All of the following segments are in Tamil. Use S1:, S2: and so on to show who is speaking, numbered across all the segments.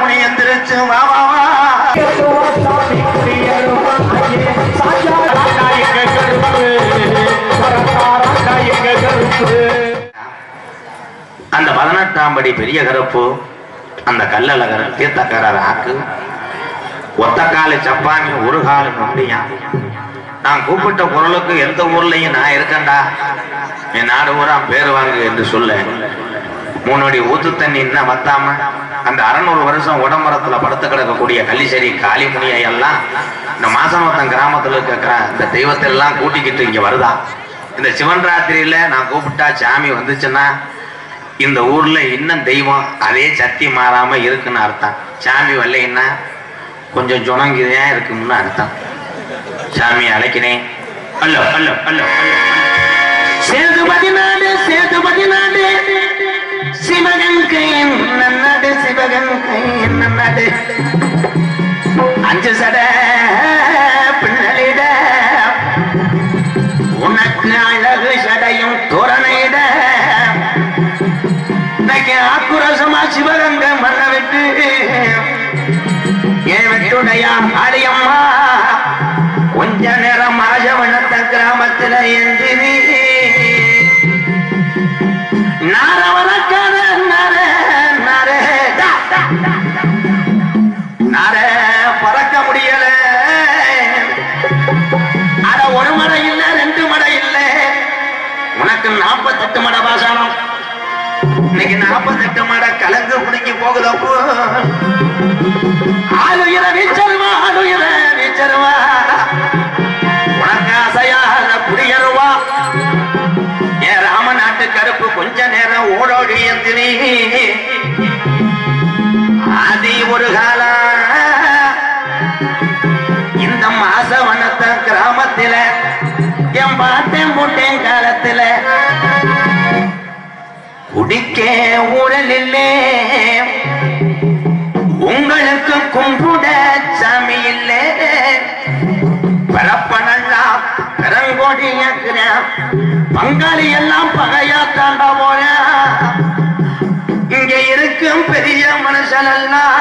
S1: முனி எந்திரிச்சு அந்த பதினெட்டாம் படி பெரிய கருப்பு அந்த கல்லழகர் தீர்த்தக்காரர் ஆக்கு. ஒத்த கால சப்பானி ஒரு காலு நொண்டியா. நான் கூப்பிட்ட குரலுக்கு எந்த ஊர்லயும் நான் இருக்கேன்டா. என் நாடு ஊரா பேர் வாங்கு என்று சொல்ல முன்னாடி ஊத்து தண்ணி என்ன வத்தாம அந்த அறநூறு வருஷம் உடம்பரத்துல படுத்து கிடக்கக்கூடிய கள்ளிசேரி காளிமுனியை எல்லாம் இந்த மாசமத்தம் கிராமத்துல இருக்கிற இந்த தெய்வத்தை எல்லாம் கூட்டிக்கிட்டு இங்க வருதா? இந்த சிவன் ராத்திரியில நான் கூப்பிட்டா சாமி வந்துச்சுன்னா இந்த ஊர்ல இன்னும் தெய்வம் அதே சக்தி மாறாம இருக்குன்னு அர்த்தம். சாமி வரலைன்னா கொஞ்சம் ஜுணங்கிதா இருக்கும்னு அர்த்தம். சாமி அழைக்கிறேன் அல்ல அல்ல அல்ல சேது சேதுபதி சேது சேதுபதி சிவகங்கை நன்னாடு சிவகங்கை நன்னாடு அஞ்சு சட பின்னலிட உனக்கு அழகு சடையும் தோரணையிட. இன்னைக்கு ஆக்குரசமா சிவகங்கை மண்ண விட்டு என் வெட்டுடையா நாற்பத்தெட்டு மடை பாசனம் இன்னைக்கு நாற்பத்தெட்டு மடை கலந்து குடிக்கி போகுதப்போ ஆளுயிர வீச்சருவா ஆளுயிர. குடிக்க ஊழல் உங்களுக்கு கும்பிட சாமி இல்லே பரப்பனெல்லாம் பெருங்கோடி ஏற்கிறேன் பங்காளி எல்லாம் பகையா தாண்டா போற இங்க இருக்கும் பெரிய மனுஷன் எல்லாம்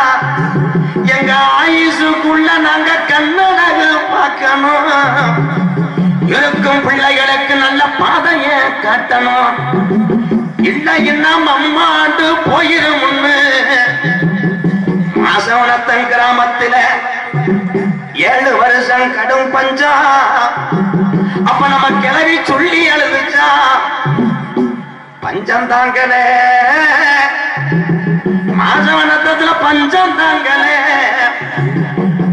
S1: எங்க ஆயுசுக்குள்ள நாங்க கண்ணழகு பார்க்கணும். இருக்கும் பிள்ளைகளுக்கு நல்ல பாதைய காட்டணும். இல்லைன்னா அம்மாண்டு போயிருமுன்னு மாசவனத்தன் கிராமத்தில ஏழு வருஷம் கடும் பஞ்சா. அப்ப நம்ம கிளவி சொல்லி அழுதுச்சா. பஞ்சம் தாங்கலே. மாசவனத்துல பஞ்சம் தாங்கலே.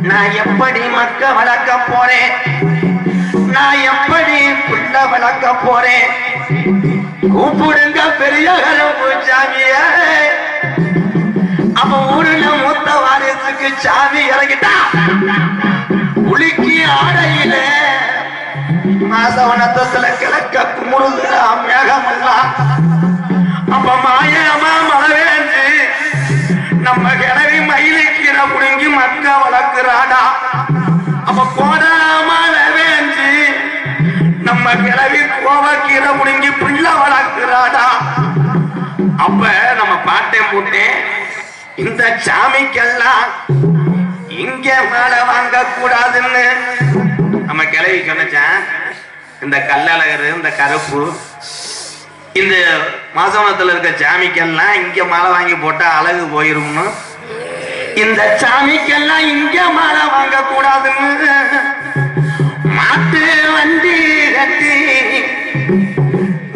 S1: நான் எப்படி மக்க வளர்க்க போறேன்? நான் எப்படி புள்ள வளர்க்க போறேன்? கூப்பிடுங்க பெரிய கருப்பு சாமியே அப்ப ஊருல மூத்த வாரியத்துக்கு சாமி இறங்கிட்டா? உலுக்கி ஆடையில மாசவனத்துல கிழக்க குமுறுதுரா மேகமெல்லாம் அப்ப மாயமா மழவேந்து நம்ம கிளவி மயிலுக்கிற புடுங்கி மக்க வளர்க்கிறாடா? அப்ப கோடாமா வேண்டு நம்ம கிளவி கோவக்கீரை புடுங்கி பிள்ளை வளர்க்க அப்ப நம்ம பாட்டேன் போட்டேன். இந்த சாமிக்கெல்லாம் இங்க மேல வாங்க கூடாதுன்னு நம்ம கிளவி சொன்னச்சான். இந்த கல்லழகரு இந்த கருப்பு இந்த மாசமத்துல இருக்க சாமிக்கெல்லாம் இங்க மாலை வாங்கி போட்டா அழகு போயிரும்னு. இந்த சாமிக்கெல்லாம் இங்க மாலை வாங்க கூடாதுன்னு மாட்டு வண்டி கட்டி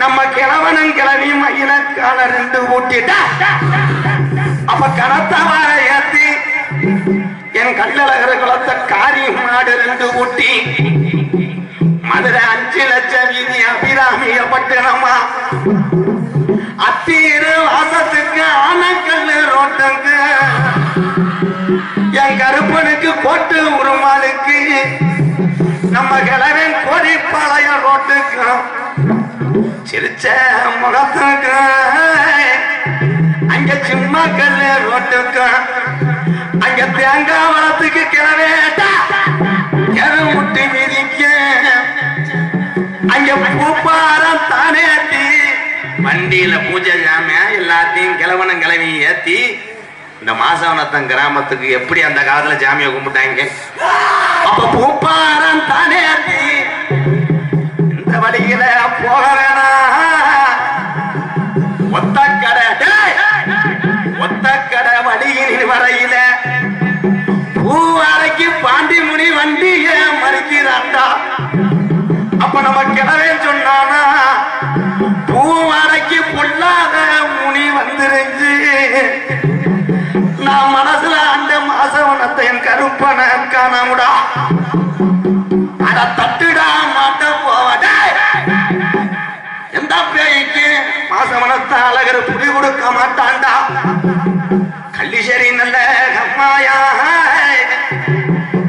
S1: நம்ம கிழவனும் கிழவியும் மயிலக்கால ரெண்டு ஊட்டிட்டா? அப்ப கனத்தவார ஏத்தி என் கல்லழகர குளத்த காரி மாடு ரெண்டு ஊட்டி. மதுரை அஞ்சு லட்சம் வீதி அபிராமிய பட்டணமா? அத்தீரு வாசத்துக்கு ஆனக்கல்லு ரோட்டுக்கு என் கருப்பனுக்கு கோட்டு உருமாளுக்கு நம்ம கிழவன் கோடிப்பாளையம் ரோட்டுக்கு சிரிச்ச முகத்துக்கு. அங்க சும்மா கல்லு ரோட்டுக்கு அங்க தேங்காய் வளத்துக்கு கிளவேட்டா எரு முட்டி மிதிக்க. அங்க பூப்பாரம் தானேத்தி வண்டியில பூஜை ஜாமியா எல்லாத்தையும் கிழவனும் கிளவி ஏத்தி. இந்த மாசவனத்தன் கிராமத்துக்கு எப்படி அந்த காலத்துல ஜாமியை கும்பிட்டாங்க? அப்ப பூப்பாரம் தானே நீ. போகிறேனா வழியில ஒத்த கடை ஒத்த கடை வழியில் வரையில. பூவாரைக்கு பாண்டி முனி வண்டி மறிக்கிறாண்டா. அப்ப நம்ம கிடவே சொன்னானா பூவாரைக்கு பொல்லாத முனி வந்துருச்சு நான் மனசுல அந்த மாசவனத்தை என் கருப்பன காணாமடா. அட கொடுக்க கள்ளிசேரி நல்ல கம்மாயா.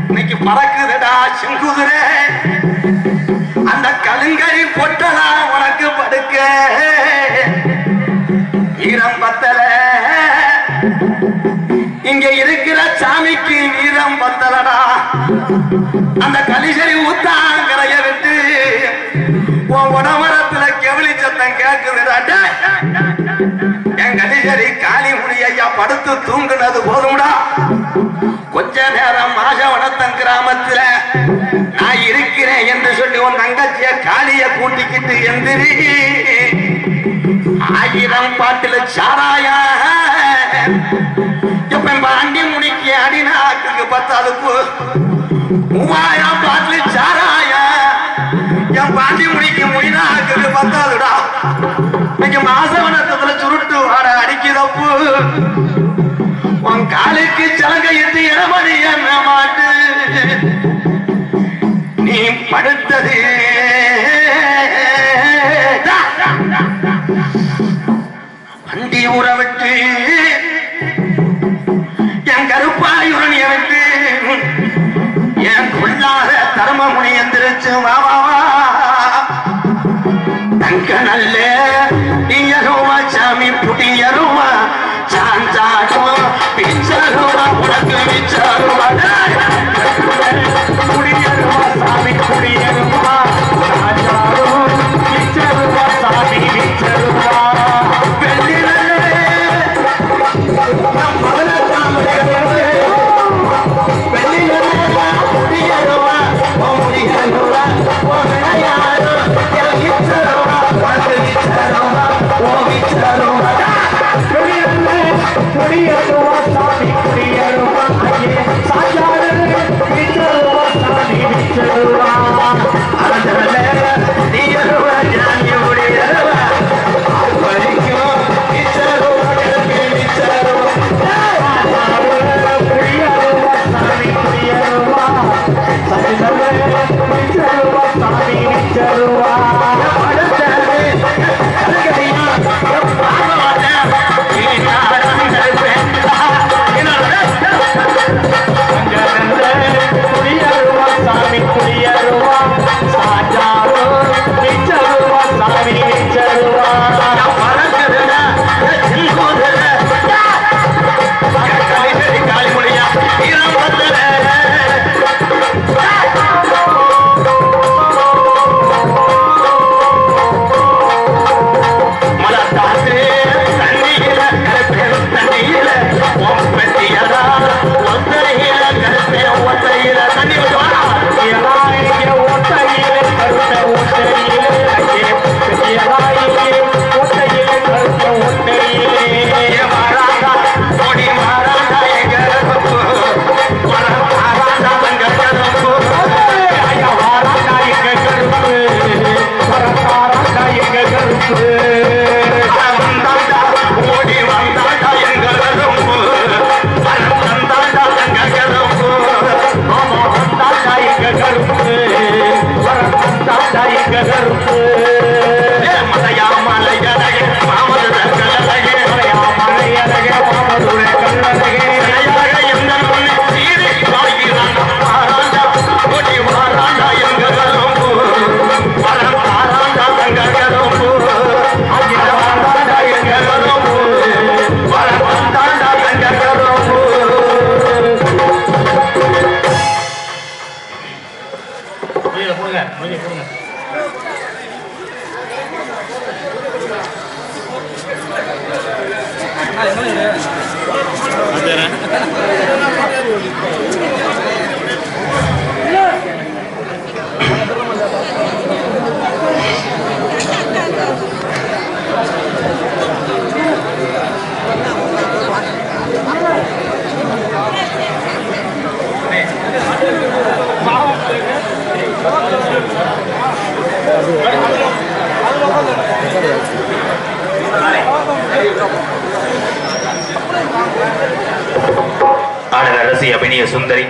S1: இன்னைக்கு பறக்குதுடா செங்குதிரை. அந்த கலுங்கரி பொட்டலா உனக்கு படுக்க. ஈரம் பத்தல. இங்க இருக்கிற சாமிக்கு வீரம் பத்தலடா. அந்த கலிசரி ஊத்தாங்கரைய விட்டு உன் உடமரத்துல கெவிலி சத்தம் கேட்குதுடா டேய். காளி முடி ஐயா படுத்து தூங்குனது போதும்டா கொஞ்ச நேரம் மாசவனத்தன் கிராமத்துல நான் இருக்கிறேன் என்று சொல்லி உன் தங்கச்சிய காளிய கூட்டிக்கிட்டு எந்திரி ஆயிரம் பாட்டுல சாராயா எப்ப பாண்டி முடிக்கு அடிநாக்குக்கு பத்தாதுக்கு மூவா காலுக்கு சலங்கை எட்டு இடமணி என்ன மாட்டு? நீ படுத்தது. வண்டி ஊறவிட்டு என் கருப்பாயுடன் விட்டு என் கொள்ளாத தர்மமுனி எந்திரிச்சு வா தங்க நல்ல நீயருவா சாமி புடியருவா சாஞ்சாடுவா பிச்சருவா உனக்கு விச்சாருவா
S2: குடியருவா சாமி குடியருவா குடியருவா
S1: அரசி அபிநய சுந்தரி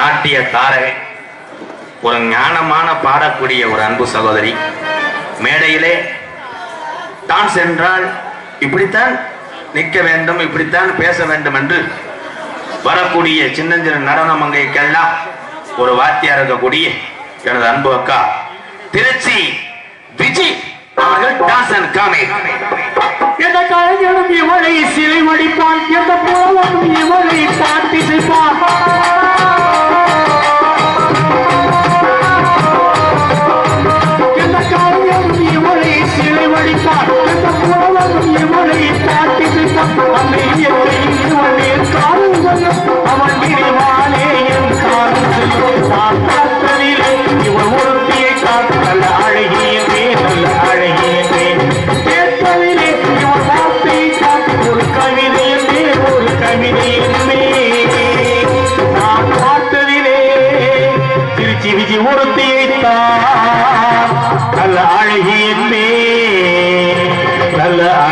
S1: நாட்டிய தாரகை ஒரு ஞானமான பாடக்கூடிய ஒரு அன்பு சகோதரி. மேடையிலே தான் சென்றால் இப்படித்தான் நிற்க வேண்டும் இப்படித்தான் பேச வேண்டும் என்று வரக்கூடிய சின்னஞ்சிறு நடன மங்கைக்கெல்லாம் ஒரு வாத்தியா இருக்கக்கூடிய எனது அன்பு அக்கா. திருச்சி விஜி அவர்கள் டான்ஸ் அண்ட் காமெடி.
S2: Stop.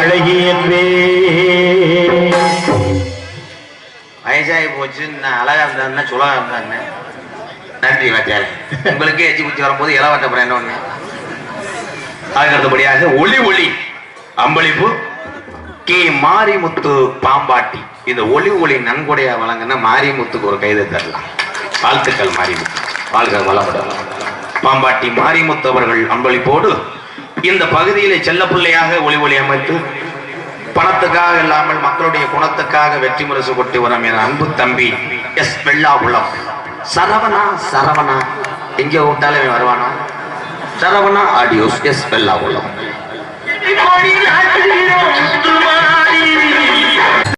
S2: நல்ல
S1: வயசாகி போச்சு நான் அழகா இருந்தா சுலகா இருந்தாங்க. நன்றி வாத்தியார். உங்களுக்கே எச்சி குச்சி வரும்போது இளவட்டப்புறம் என்ன ஒண்ணு அதுக்கடுத்தபடியாக ஒளி ஒளி அம்பளிப்பு கே மாரிமுத்து பாம்பாட்டி. இந்த ஒளி ஒளி நன்கொடையா வழங்கின மாரிமுத்துக்கு ஒரு கைது தரலாம். வாழ்த்துக்கள் மாரிமுத்து. வாழ்க வளமுடன். பாம்பாட்டி மாரிமுத்து அவர்கள் அன்பளிப்போடு இந்த பகுதியிலே செல்ல பிள்ளையாக ஒளி ஒளி அமைத்து பணத்துக்காக இல்லாமல் மக்களுடைய குணத்துக்காக வெற்றி முரசு கொட்டி வரும் என் அன்பு தம்பி எஸ் வெள்ளாகுளம். சரவணா சரவணா. எங்க விட்டாலும் வருவானா? Saravana audios S Vellakulam.
S2: கோடி